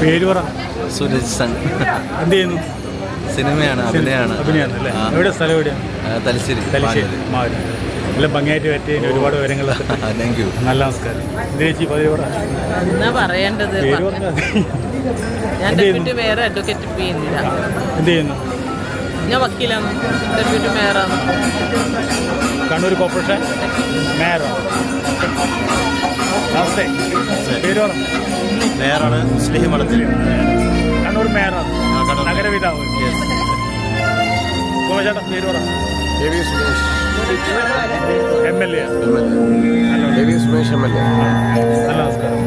പേര് പറ. സുരജ് സൺ. എന്ത് ചെയ്യുന്നു? സിനിമയാണ് അഭിനയമാണ്. എവിടെ സ്ഥലം എവിടെയാണ് തലശ്ശേരി തലശ്ശേരി മാവൂര് എല്ലാം ഭംഗിയായിട്ട് പറ്റിയതിന് ഒരുപാട് വിവരങ്ങൾ താങ്ക് യു നല്ല നമസ്കാരം. ചേച്ചി എന്നാ പറയേണ്ടത്. ഞാൻ എന്ത് deputy mayor advocate P Indira. എന്ത് ചെയ്യുന്നു? ഞാൻ വക്കീലാണ്. ഡെപ്യൂട്ടി മേയറാണ് കണ്ണൂർ കോർപ്പറേഷൻ മേയറോ നമസ്തേ. പേര് മേയറാണ് മുസ്ലിം മഠത്തിൽ കണ്ണൂർ മേയറാണ്. നഗരപിതാവ്. ഗോപചേട്ടാ പേര് പറ എം എൽ എ നല്ല നമസ്കാരം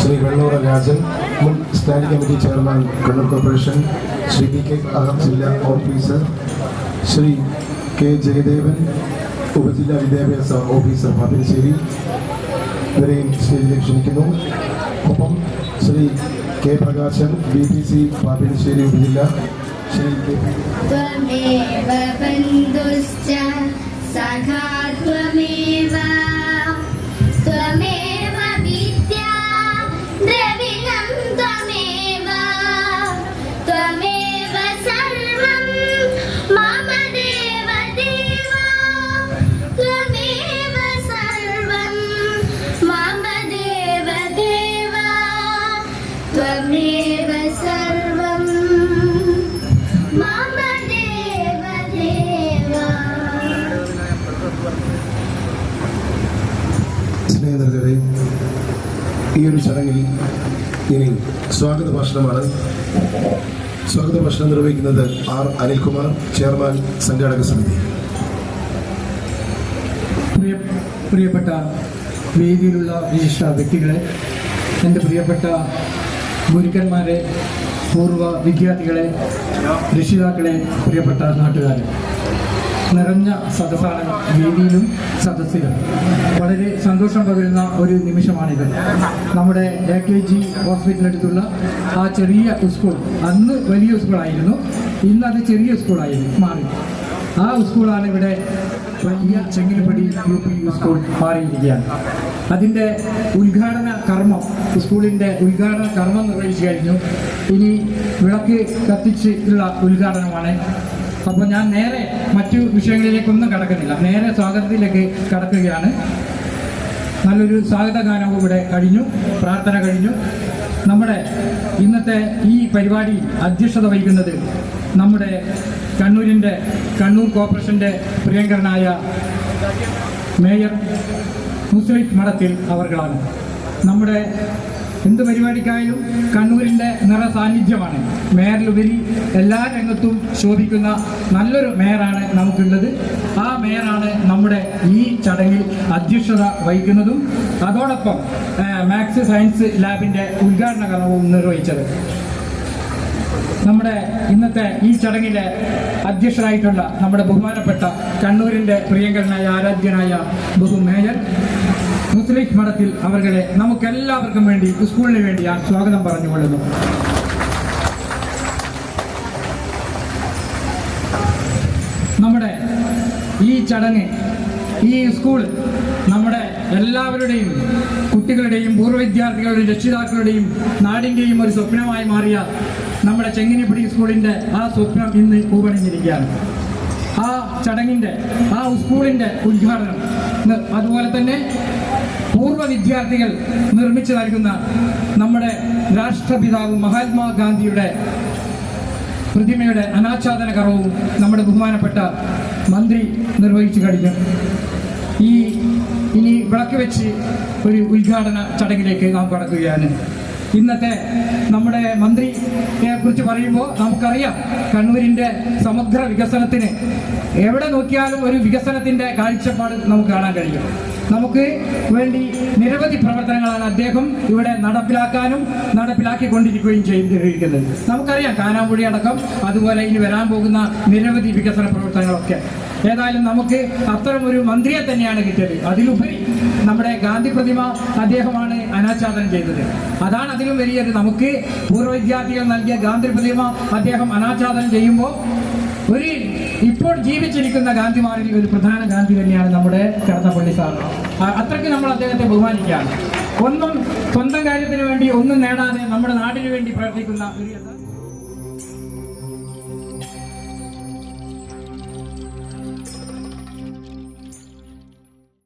ശ്രീ വെള്ളൂർ രാജൻ മുൻ standing committee chairman Kannur corporation Shri P K അഹം ജില്ലാ ഓഫീസർ ശ്രീ കെ ജയദേവൻ ഉപജില്ലാ വിദ്യാഭ്യാസ ഓഫീസർ പാപ്പിനിശ്ശേരി ഇവരെയും സ്റ്റേജിലേക്ക് ക്ഷണിക്കുന്നു. ഒപ്പം Shri K Prakashan B P C Pappinisseri ഉപജില്ല ശ്രീ കെ പി സ്നേഹിതരെ ഈ ഒരു ചടങ്ങിൽ ഇനി സ്വാഗത ഭാഷണമാണ്. സ്വാഗത ഭാഷണം നിർവഹിക്കുന്നത് ആർ അനിൽകുമാർ ചെയർമാൻ സംഘാടക സമിതി. പ്രിയ പ്രിയപ്പെട്ട വേദിയിലുള്ള വിശിഷ്ട വ്യക്തികളെ എന്റെ പ്രിയപ്പെട്ട ഗുരുക്കന്മാരെ പൂർവ വിദ്യാർത്ഥികളെ രക്ഷിതാക്കളെ പ്രിയപ്പെട്ട നാട്ടുകാരെ. നിറഞ്ഞ സദസ്സാണ് വേദിയിലും സദസ്സിലും. വളരെ സന്തോഷം പകരുന്ന ഒരു നിമിഷമാണിത്. നമ്മുടെ എ കെ ജി ഹോസ്പിറ്റലിനടുത്തുള്ള ആ ചെറിയ സ്കൂൾ അന്ന് വലിയ സ്കൂളായിരുന്നു ഇന്ന് അത് ചെറിയ സ്കൂളായി മാറി. ആ സ്കൂളാണ് ഇവിടെ വലിയ ചെങ്ങിൽപ്പടി യു പി സ്കൂൾ മാറിയിരിക്കുകയാണ്. അതിന്റെ ഉദ്ഘാടന കർമ്മം സ്കൂളിന്റെ ഉദ്ഘാടന കർമ്മം നിർവഹിച്ചു കഴിഞ്ഞു. ഇനി വിളക്ക് കത്തിച്ചുള്ള ഉദ്ഘാടനമാണ് അപ്പോൾ ഞാൻ നേരെ മറ്റു വിഷയങ്ങളിലേക്കൊന്നും കടക്കുന്നില്ല. നേരെ സ്വാഗതത്തിലേക്ക് കടക്കുകയാണ്. നല്ലൊരു സ്വാഗത ഗാനവും ഇവിടെ കഴിഞ്ഞു. പ്രാർത്ഥന കഴിഞ്ഞു. നമ്മുടെ ഇന്നത്തെ ഈ പരിപാടി അധ്യക്ഷത വഹിക്കുന്നത് നമ്മുടെ കണ്ണൂരിന്റെ കണ്ണൂർ കോർപ്പറേഷന്റെ പ്രിയങ്കരനായ മേയർ മുസ്ലിം മഠത്തിൽ അവർകളാണ്. നമ്മുടെ എന്ത് പരിപാടിക്കായാലും കണ്ണൂരിന്റെ നിറ സാന്നിധ്യമാണ്. മേയറിലുപരി എല്ലാ രംഗത്തും ശോഭിക്കുന്ന നല്ലൊരു മേയറാണ് നമുക്കുള്ളത്. ആ മേയറാണ് നമ്മുടെ ഈ ചടങ്ങിൽ അധ്യക്ഷത വഹിക്കുന്നതും അതോടൊപ്പം മാത്സ് സയൻസ് ലാബിന്റെ ഉദ്ഘാടന കർമ്മവും നിർവഹിച്ചത്. നമ്മുടെ ഇന്നത്തെ ഈ ചടങ്ങിലെ അധ്യക്ഷരായിട്ടുള്ള നമ്മുടെ ബഹുമാനപ്പെട്ട കണ്ണൂരിന്റെ പ്രിയങ്കരനായ ആരാധ്യനായ ബഹു മുസ്ലിം മഠത്തിൽ അവരുടെ നമുക്കെല്ലാവർക്കും വേണ്ടി സ്കൂളിന് വേണ്ടി ഞാൻ സ്വാഗതം പറഞ്ഞുകൊള്ളുന്നു. നമ്മുടെ ഈ ചടങ്ങ് ഈ സ്കൂൾ നമ്മുടെ എല്ലാവരുടെയും കുട്ടികളുടെയും പൂർവ വിദ്യാർത്ഥികളുടെയും രക്ഷിതാക്കളുടെയും നാടിന്റെയും ഒരു സ്വപ്നമായി മാറിയ നമ്മുടെ ചെങ്ങിനിപ്പിടി സ്കൂളിന്റെ ആ സ്വപ്നം ഇന്ന് പൂവണിഞ്ഞിരിക്കുകയാണ് ആ ചടങ്ങിന്റെ ആ സ്കൂളിന്റെ ഉദ്ഘാടനം അതുപോലെ തന്നെ പൂർവ വിദ്യാർത്ഥികൾ നിർമ്മിച്ചു നൽകുന്ന നമ്മുടെ രാഷ്ട്രപിതാവ് മഹാത്മാഗാന്ധിയുടെ പ്രതിമയുടെ അനാച്ഛാദന കർവവും നമ്മുടെ ബഹുമാനപ്പെട്ട മന്ത്രി നിർവഹിച്ചു കഴിഞ്ഞു. ഈ ഇനി വിളക്ക് വെച്ച് ഒരു ഉദ്ഘാടന ചടങ്ങിലേക്ക് നാം കടക്കുകയാണ്. ഇന്നത്തെ നമ്മുടെ മന്ത്രിയെ കുറിച്ച് പറയുമ്പോൾ നമുക്കറിയാം കണ്ണൂരിന്റെ സമഗ്ര വികസനത്തിന് എവിടെ നോക്കിയാലും ഒരു വികസനത്തിന്റെ കാഴ്ചപ്പാട് നമുക്ക് കാണാൻ കഴിയും. നമുക്ക് വേണ്ടി നിരവധി പ്രവർത്തനങ്ങളാണ് അദ്ദേഹം ഇവിടെ നടപ്പിലാക്കാനും നടപ്പിലാക്കിക്കൊണ്ടിരിക്കുകയും ചെയ്തിരിക്കുന്നത്. നമുക്കറിയാം കാനാമ്പുഴി അടക്കം അതുപോലെ ഇനി വരാൻ പോകുന്ന നിരവധി വികസന പ്രവർത്തനങ്ങളൊക്കെ. ഏതായാലും നമുക്ക് അത്തരം ഒരു മന്ത്രിയെ തന്നെയാണ് കിട്ടിയത്. അതിലുപരി നമ്മുടെ ഗാന്ധി പ്രതിമ അദ്ദേഹമാണ് അനാച്ഛാദനം ചെയ്തത്. അതാണ് അതിലും വലിയത്. നമുക്ക് പൂർവ വിദ്യാർത്ഥികൾ നൽകിയ ഗാന്ധി പ്രതിമ അദ്ദേഹം അനാച്ഛാദനം ചെയ്യുമ്പോൾ ഒരു ഇപ്പോൾ ജീവിച്ചിരിക്കുന്ന ഗാന്ധിമാരിൽ ഒരു പ്രധാന ഗാന്ധി തന്നെയാണ് നമ്മുടെ കടന്നപ്പള്ളി സാർ. അത്രയ്ക്ക് നമ്മൾ അദ്ദേഹത്തെ ബഹുമാനിക്കുകയാണ്. ഒന്നും സ്വന്തം കാര്യത്തിന് വേണ്ടി ഒന്നും നേടാതെ നമ്മുടെ നാടിനു വേണ്ടി പ്രവർത്തിക്കുന്ന ഒരു